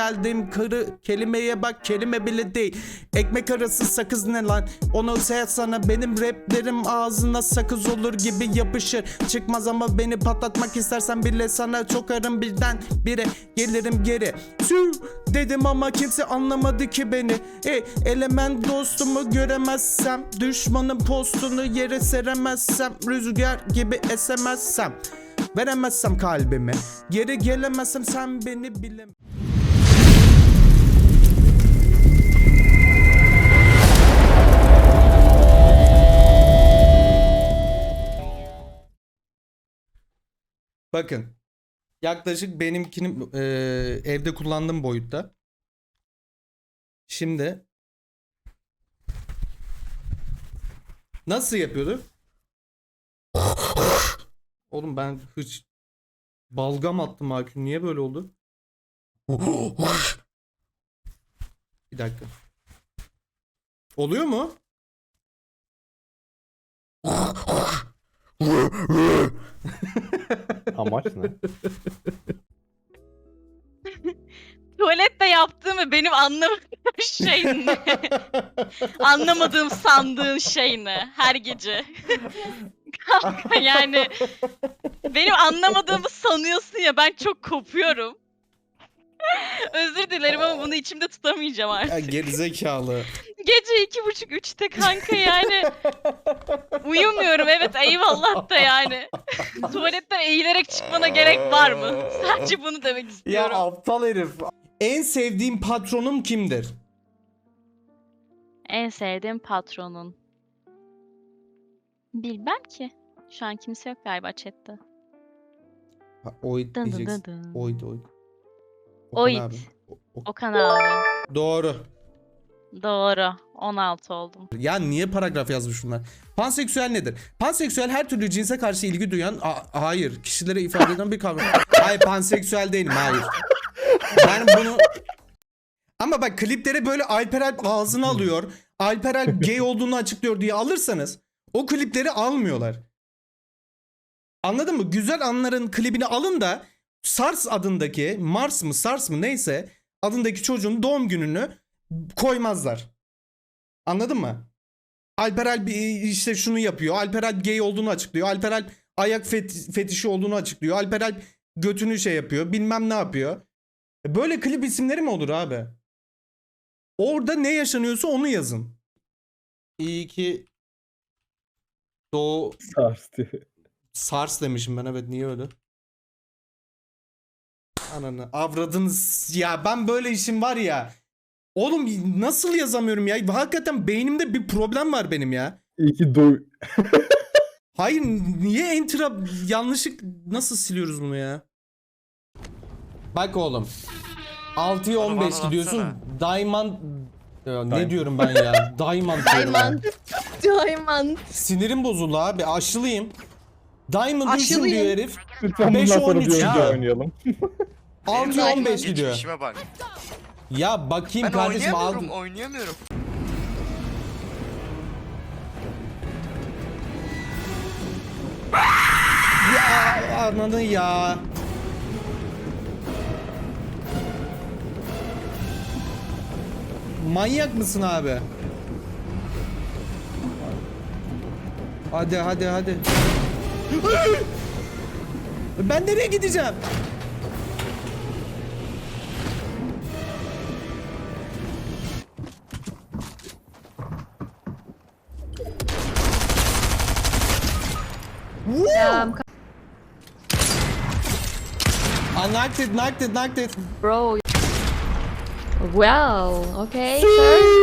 geldim kırı kelimeye bak kelime bile değil. Ekmek arası sakız ne lan? Onu sen sana benim raplerim ağzına sakız olur gibi yapışır. Çıkmaz ama beni patlatmak istersen bile sana çokarım birden bire. Gelirim geri. Sü dedim ama kimse anlamadı ki beni. E, Element dostumu göremezsem Düşmanın postunu yere seremezsem Rüzgar gibi esemezsem Veremezsem kalbimi. Geri gelemezsem sen beni bilemezsin Bakın. Yaklaşık benimkinin e, evde kullandığım boyutta. Şimdi nasıl yapıyordu? Oğlum ben hiç balgam attım Akün. Niye böyle oldu? Bir dakika. Oluyor mu? Amaç ne? Tuvalette yaptığımı benim anlamadığım şey ne? Anlamadığım sandığın şey ne? Her gece. Kanka yani benim anlamadığımı sanıyorsun ya ben çok kopuyorum. Özür dilerim ama bunu içimde tutamayacağım Ya artık. gerizekalı. Gece iki buçuk üçte kanka yani. Uyumuyorum evet eyvallah da yani. Tuvaletten eğilerek çıkmana gerek var mı? Sadece bunu demek Ya istiyorum. aptal herif. En sevdiğim patronum kimdir? En sevdiğim patronun. Bilmem ki. Şu an kimse yok galiba chatte. Ha, Oyd Dın dın diyeceksin. dın dın. Oyd oyd. Oyd. abi. O- o- Okan abi. Doğru. Doğru. 16 oldum. Ya niye paragraf yazmış bunlar? Panseksüel nedir? Panseksüel her türlü cinse karşı ilgi duyan A- hayır kişilere ifade eden bir kavram. hayır panseksüel değilim hayır. Ben bunu ama bak klipleri böyle Alper Alp ağzına alıyor. Alper Alp gay olduğunu açıklıyor diye alırsanız o klipleri almıyorlar. Anladın mı? Güzel anların klibini alın da Sars adındaki Mars mı Sars mı neyse adındaki çocuğun doğum gününü koymazlar. Anladın mı? Alper Alp işte şunu yapıyor. Alper Alp gay olduğunu açıklıyor. Alper Alp ayak fet- fetişi olduğunu açıklıyor. Alper Alp götünü şey yapıyor. Bilmem ne yapıyor. E Böyle klip isimleri mi olur abi? Orada ne yaşanıyorsa onu yazın. İyi ki Doğu Sarstı. Sars demişim ben evet niye öyle? Ananı avradınız ya ben böyle işim var ya. Oğlum nasıl yazamıyorum ya? Hakikaten beynimde bir problem var benim ya. İyi ki doy... Hayır niye enter'a yanlışlık nasıl siliyoruz bunu ya? Bak oğlum. 6'ya Onu 15 bana gidiyorsun. Diamond ne Diamond. diyorum ben ya? Diamond diyorum ben. Diamond. Sinirim bozuldu abi. Aşılıyım. Diamond 3'üm Aşılıyım. diyor herif. Lütfen bundan sonra bir oyuncu ya. oynayalım. 6'ya 15 gidiyor. Bak. Ya bakayım Ben kardeşim oynayamıyorum, aldım. oynayamıyorum. Ya anladın ya. Manyak mısın abi? Hadi hadi hadi. Ben nereye gideceğim? Um, I knocked it, knocked it, knocked it. bro. Well, okay, sir.